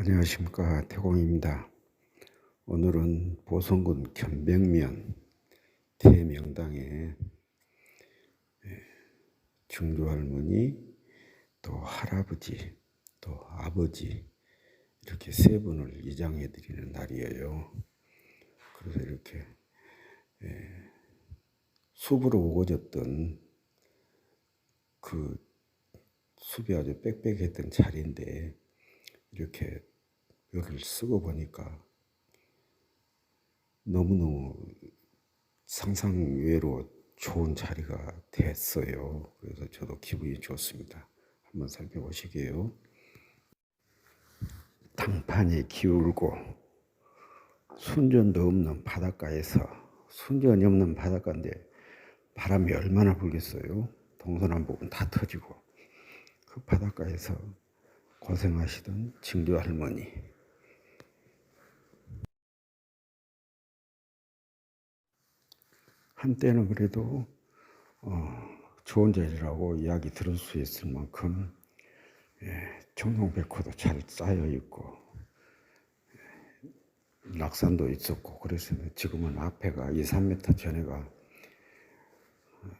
안녕하십니까 태공입니다. 오늘은 보성군 견백면 대명당에 예, 증조 할머니 또 할아버지 또 아버지 이렇게 세 분을 이장해 드리는 날이에요. 그래서 이렇게 예, 숲으로 우거졌던 그 숲이 아주 빽빽했던 자리인데 이렇게 묘를 쓰고 보니까 너무너무 상상 외로 좋은 자리가 됐어요. 그래서 저도 기분이 좋습니다. 한번 살펴보시게요. 당판이 기울고 순전도 없는 바닷가에서 순전이 없는 바닷가인데 바람이 얼마나 불겠어요. 동서남북은 다 터지고 그 바닷가에서 고생하시던 증조 할머니. 한때는 그래도 어, 좋은 자리라고 이야기 들을 수 있을 만큼 예, 청동백호도 잘 쌓여 있고 예, 낙산도 있었고 그래서 지금은 앞에가 2, 3m 전에가 어,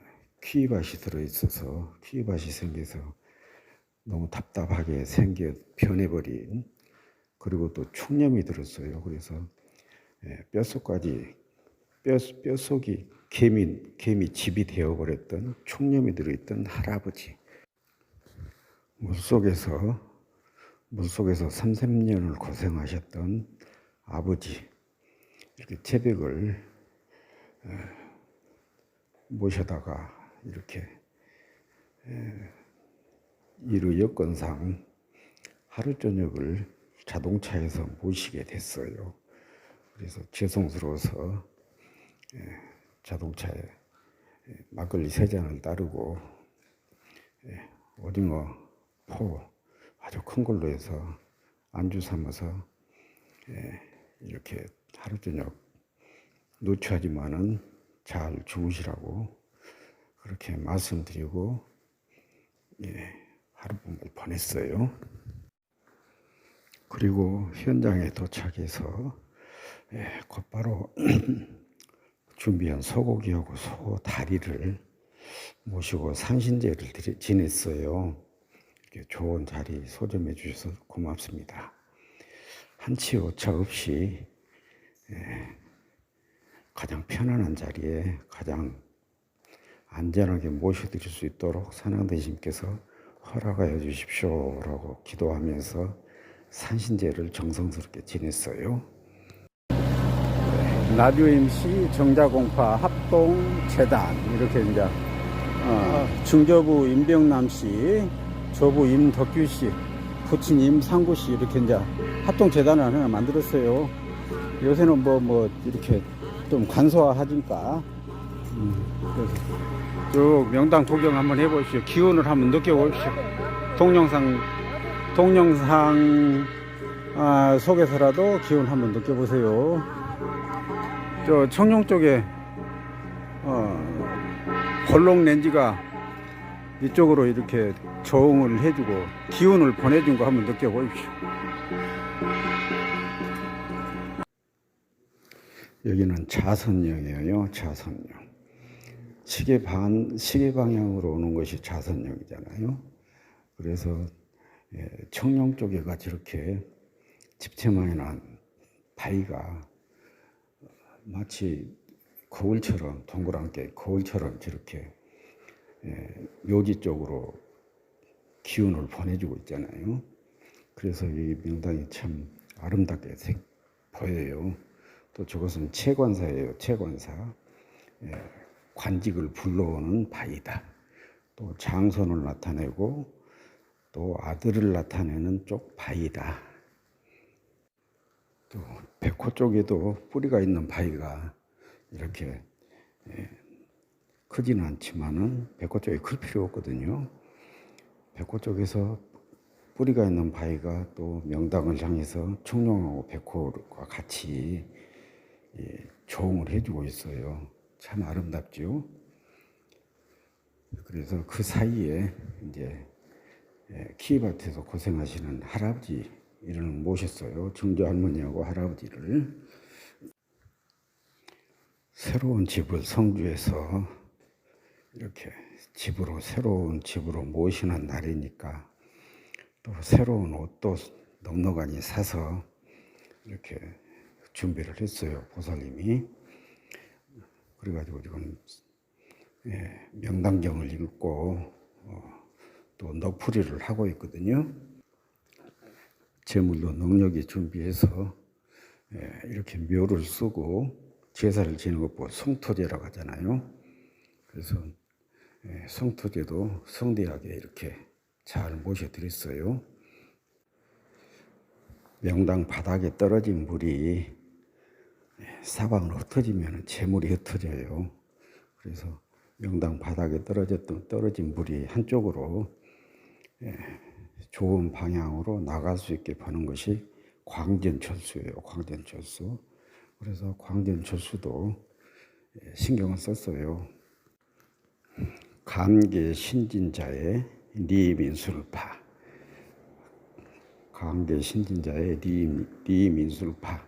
퀴밭이 들어 있어서 퀴밭이 생겨서 너무 답답하게 생겨 변해버린 그리고 또 충염이 들었어요. 그래서 예, 뼛속까지 뼈, 뼛속이 개미, 개미 집이 되어버렸던 충염이 들어있던 할아버지 물 속에서 물 속에서 3, 3년을 고생하셨던 아버지 이렇게 새벽을 모셔다가 이렇게 이루 여건상 하루 저녁을 자동차에서 모시게 됐어요. 그래서 죄송스러워서 자동차에 막걸리 세 잔을 따르고 오징어 포 아주 큰 걸로 해서 안주 삼아서 이렇게 하루 저녁 노출하지만은 잘 주무시라고 그렇게 말씀드리고 예, 하룻밤을 보냈어요. 그리고 현장에 도착해서 예, 곧바로 준비한 소고기하고 소 다리를 모시고 산신제를 지냈어요. 이렇게 좋은 자리 소점해 주셔서 고맙습니다. 한치 오차 없이 예, 가장 편안한 자리에 가장 안전하게 모셔드릴 수 있도록 산왕대신께서 허락하여 주십시오라고 기도하면서 산신제를 정성스럽게 지냈어요. 라디오 MC 정자공파 합동재단 이렇게 이제 어, 중저부 임병남 씨, 저부 임덕규 씨, 부친 임상구 씨 이렇게 이제 합동재단을 하나 만들었어요. 요새는 뭐 뭐 이렇게 좀 간소화하니까 음, 그래서 쭉 명당 구경 한번 해보십시오. 기운을 한번 느껴보십시오. 동영상 동영상 아, 속에서라도 기운 한번 느껴보세요. 저 청룡 쪽에 어, 볼록 렌즈가 이쪽으로 이렇게 조응을 해주고 기운을 보내준 거 한번 느껴보십시오. 여기는 자선령이에요. 자선령. 시계 반 시계 방향으로 오는 것이 자선령이잖아요. 그래서 예, 청룡 쪽에가 저렇게 집채만이 난 바위가 마치 거울처럼 동그랗게 거울처럼 저렇게 예, 묘지 쪽으로 기운을 보내주고 있잖아요. 그래서 이 명당이 참 아름답게 생, 보여요. 또 저것은 채관사예요. 채관사. 예, 관직을 불러오는 바위다. 또 장손을 나타내고 또 아들을 나타내는 쪽 바위다. 또 백호 쪽에도 뿌리가 있는 바위가 이렇게 예, 크지는 않지만은 백호 쪽에 클 필요 없거든요. 백호 쪽에서 뿌리가 있는 바위가 또 명당을 향해서 청룡하고 백호과 같이 예, 조응을 해주고 있어요. 참 아름답죠. 그래서 그 사이에 이제 예, 키밭에서 고생하시는 할아버지 이런 모셨어요. 증조 할머니하고 할아버지를 새로운 집을 성주에서 이렇게 집으로 새로운 집으로 모시는 날이니까 또 새로운 옷도 넉넉하니 사서 이렇게 준비를 했어요. 보살님이 그래가지고 지금 예, 명당경을 읽고 어, 또 넋풀이를 하고 있거든요. 재물도 넉넉히 준비해서 예, 이렇게 묘를 쓰고 제사를 지는 것보 성토제라고 하잖아요. 그래서 예, 성토제도 성대하게 이렇게 잘 모셔드렸어요. 명당 바닥에 떨어진 물이 예, 사방으로 흩어지면 재물이 흩어져요. 그래서 명당 바닥에 떨어졌던 떨어진 물이 한쪽으로 예, 좋은 방향으로 나갈 수 있게 보는 것이 광전철수예요. 광전철수. 그래서 광전철수도 예, 신경을 썼어요. 감계 신진자의 리민술파. 감계 신진자의 리, 리민술파.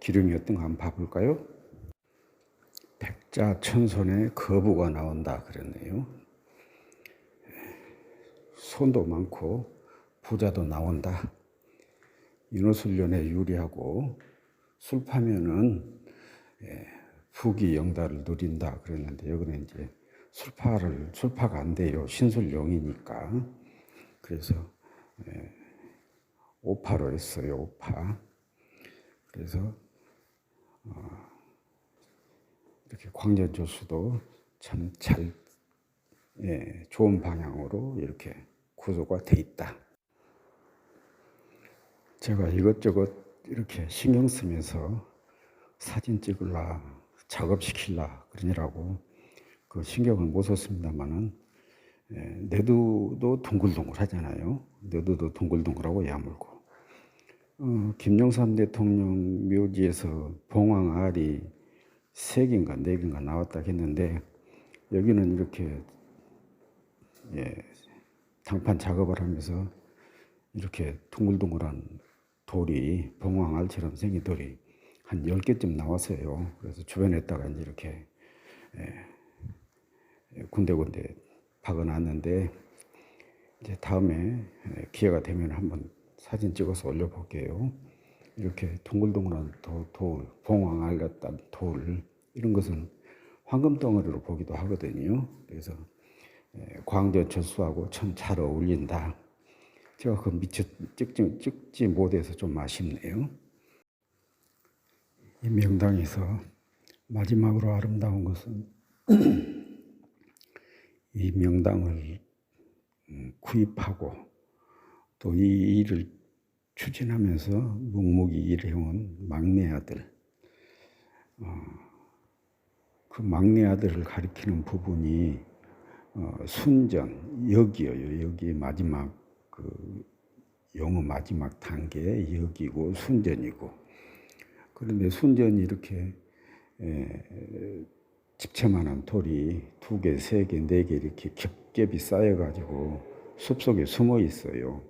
기름이 어떤가 한번 봐볼까요? 백자 천손에 거부가 나온다 그랬네요. 손도 많고 부자도 나온다. 인호술련에 유리하고 술 파면은 예, 부귀 영달을 누린다 그랬는데 여기는 이제 술파를 술파가 안 돼요 신술용이니까 그래서 예, 오파로 했어요 오파 그래서 어, 이렇게 광전조수도 참잘 예, 좋은 방향으로 이렇게 구조가 돼 있다. 제가 이것저것 이렇게 신경 쓰면서 사진 찍을라 작업시킬라 그러느라고 그 신경을 못 썼습니다만은 예, 내두도 둥글둥글 하잖아요. 내두도 둥글둥글하고 야물고. 어, 김영삼 대통령 묘지에서 봉황알이 세 개인가 네 개인가 나왔다 했는데 여기는 이렇게 예, 당판 작업을 하면서 이렇게 둥글둥글한 돌이 봉황알처럼 생긴 돌이 한 10개쯤 나왔어요. 그래서 주변에다가 이제 이렇게 예, 군데군데 박아놨는데 이제 다음에 예, 기회가 되면 한번 사진 찍어서 올려볼게요. 이렇게 동글동글한 돌, 돌 봉황알 같은 돌 이런 것은 황금 덩어리로 보기도 하거든요. 그래서 예, 광전 철수하고 참 잘 어울린다. 제가 그 미처 찍지, 찍지 못해서 좀 아쉽네요. 이 명당에서 마지막으로 아름다운 것은 이 명당을 음, 구입하고 또 이 일을 추진하면서 묵묵히 일해온 막내 아들, 어, 그 막내 아들을 가리키는 부분이 어, 순전 여기요 여기 마지막 그 영어 마지막 단계 여기고 순전이고 그런데 순전이 이렇게 에, 집채만한 돌이 두 개, 세 개, 네 개 이렇게 겹겹이 쌓여가지고 숲 속에 숨어 있어요.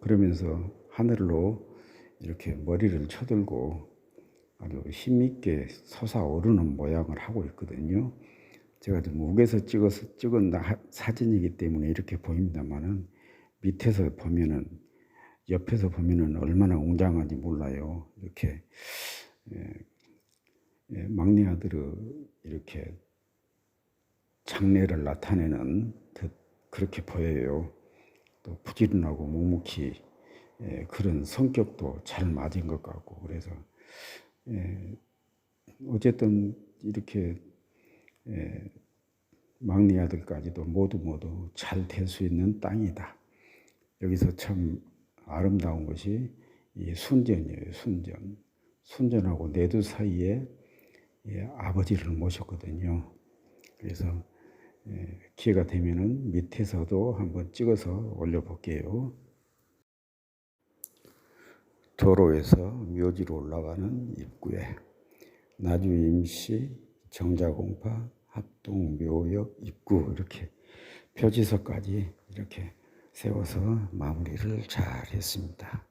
그러면서 하늘로 이렇게 머리를 쳐들고 아주 힘있게 솟아오르는 모양을 하고 있거든요. 제가 좀 우에서 찍어서 찍은 사진이기 때문에 이렇게 보입니다만은 밑에서 보면은 옆에서 보면은 얼마나 웅장한지 몰라요. 이렇게 예, 예, 막내 아들을 이렇게 장래를 나타내는 듯 그렇게 보여요. 또 부지런하고 묵묵히 예, 그런 성격도 잘 맞은 것 같고 그래서 예, 어쨌든 이렇게 예, 막내 아들까지도 모두 모두 잘 될 수 있는 땅이다. 여기서 참 아름다운 것이 이 순전이에요. 순전. 순전하고 내두 사이에 예, 아버지를 모셨거든요. 그래서 예, 기회가 되면은 밑에서도 한번 찍어서 올려볼게요. 도로에서 묘지로 올라가는 입구에 나주 임시 정자공파 합동 묘역 입구 이렇게 표지서까지 이렇게 세워서 마무리를 잘 했습니다.